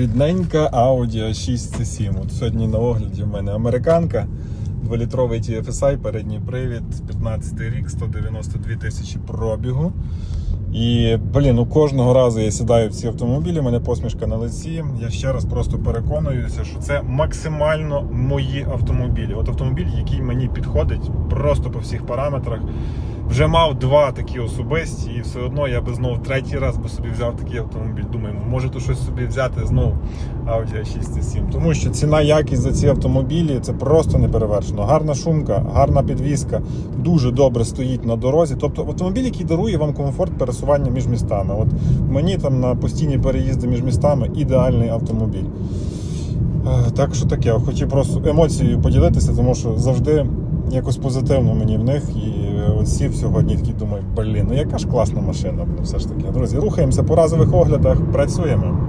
Рідненька Audi A6 C7. От сьогодні на огляді в мене американка. 2-літровий TFSI, передній привід, 15 рік, 192 тисячі пробігу. І, блін, ну кожного разу я сідаю в ці автомобілі, у мене посмішка на лиці. Я ще раз просто переконуюся, що це максимально мої автомобілі. От автомобіль, який мені підходить просто по всіх параметрах. Вже мав два такі особисті, і все одно я би знову третій раз би собі взяв такий автомобіль. Думаю, може то щось собі взяти знову Audi A6 7 Тому що ціна якість за ці автомобілі це просто неперевершено. Гарна шумка, гарна підвізка, дуже добре стоїть на дорозі. Тобто автомобіль, який дарує вам комфорт пересування між містами. От мені там на постійні переїзди між містами ідеальний автомобіль. Е, Так що таке, хотів просто емоцією поділитися, тому що завжди якось позитивно мені в них. І сів сьогодні такий думаю, блін, ну яка ж класна машина, все ж таки. Друзі, рухаємося по разових оглядах, працюємо.